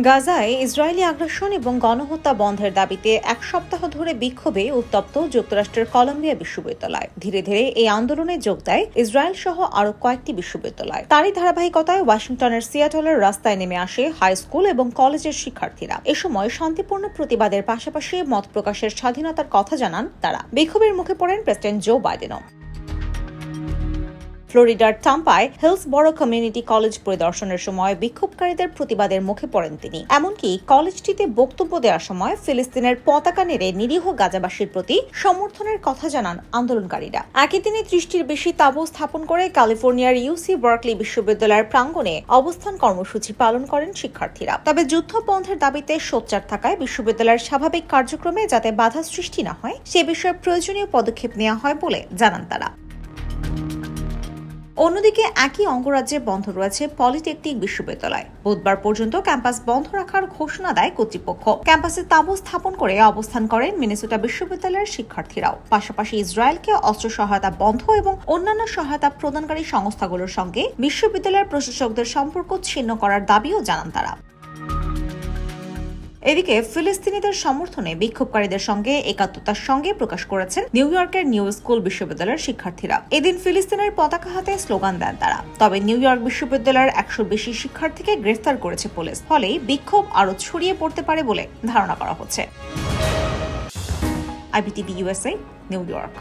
গাজায় ইসরায়েলি আগ্রাসন এবং গণহত্যা বন্ধের দাবিতে এক সপ্তাহ ধরে বিক্ষোভে উত্তপ্ত যুক্তরাষ্ট্রের কলম্বিয়া বিশ্ববিদ্যালয়। ধীরে ধীরে এই আন্দোলনে যোগ দেয় ইসরায়েল সহ আরও কয়েকটি বিশ্ববিদ্যালয়। তারই ধারাবাহিকতায় ওয়াশিংটনের সিয়াটলের রাস্তায় নেমে আসে হাই স্কুল এবং কলেজের শিক্ষার্থীরা। এ সময় শান্তিপূর্ণ প্রতিবাদের পাশাপাশি মত প্রকাশের স্বাধীনতার কথা জানান তারা। বিক্ষোভের মুখে পড়েন প্রেসিডেন্ট জো বাইডেনও। ফ্লোরিডার টাম্পায় হিলস বড় কমিউনিটি কলেজ পরিদর্শনের সময় বিক্ষোভকারীদের প্রতিবাদের মুখে পড়েন তিনি। এমনকি কলেজটিতে বক্তব্য দেওয়ার সময় ফিলিস্তিনের পতাকা নেড়ে নিরীহ গাজাবাসীর প্রতি সমর্থনের কথা জানান আন্দোলনকারীরা। একই দিনে ত্রিশটির বেশি তাঁবু স্থাপন করে ক্যালিফোর্নিয়ার ইউসি বার্কলি বিশ্ববিদ্যালয়ের প্রাঙ্গণে অবস্থান কর্মসূচি পালন করেন শিক্ষার্থীরা। তবে যুদ্ধ বন্ধের দাবিতে সোচ্চার থাকায় বিশ্ববিদ্যালয়ের স্বাভাবিক কার্যক্রমে যাতে বাধা সৃষ্টি না হয়, সে বিষয়ে প্রয়োজনীয় পদক্ষেপ নেওয়া হয় বলে জানান তারা। অন্যদিকে একই অঙ্গরাজ্যে বন্ধ রয়েছে পলিটেকনিক বিশ্ববিদ্যালয়। বুধবার পর্যন্ত ক্যাম্পাস বন্ধ রাখার ঘোষণা দেয় কর্তৃপক্ষ। ক্যাম্পাসে তাঁবু স্থাপন করে অবস্থান করেন মিনেসোটা বিশ্ববিদ্যালয়ের শিক্ষার্থীরাও। পাশাপাশি ইসরায়েলকে অস্ত্র সহায়তা বন্ধ এবং অন্যান্য সহায়তা প্রদানকারী সংস্থাগুলোর সঙ্গে বিশ্ববিদ্যালয়ের প্রশাসকদের সম্পর্ক ছিন্ন করার দাবিও জানান তারা। এদিকে ফিলিস্তিনিদের সমর্থনে বিক্ষোভকারীদের সঙ্গে একাত্মতার সঙ্গে প্রকাশ করেছেন নিউ ইয়র্কের নিউ স্কুল বিশ্ববিদ্যালয়ের শিক্ষার্থীরা। এদিন ফিলিস্তিনের পতাকা হাতে স্লোগান দেন তারা। তবে নিউ ইয়র্ক বিশ্ববিদ্যালয়ের একশোর বেশি শিক্ষার্থীকে গ্রেফতার করেছে পুলিশ। ফলে বিক্ষোভ আরও ছড়িয়ে পড়তে পারে বলে ধারণা করা হচ্ছে। IBTV USA New York.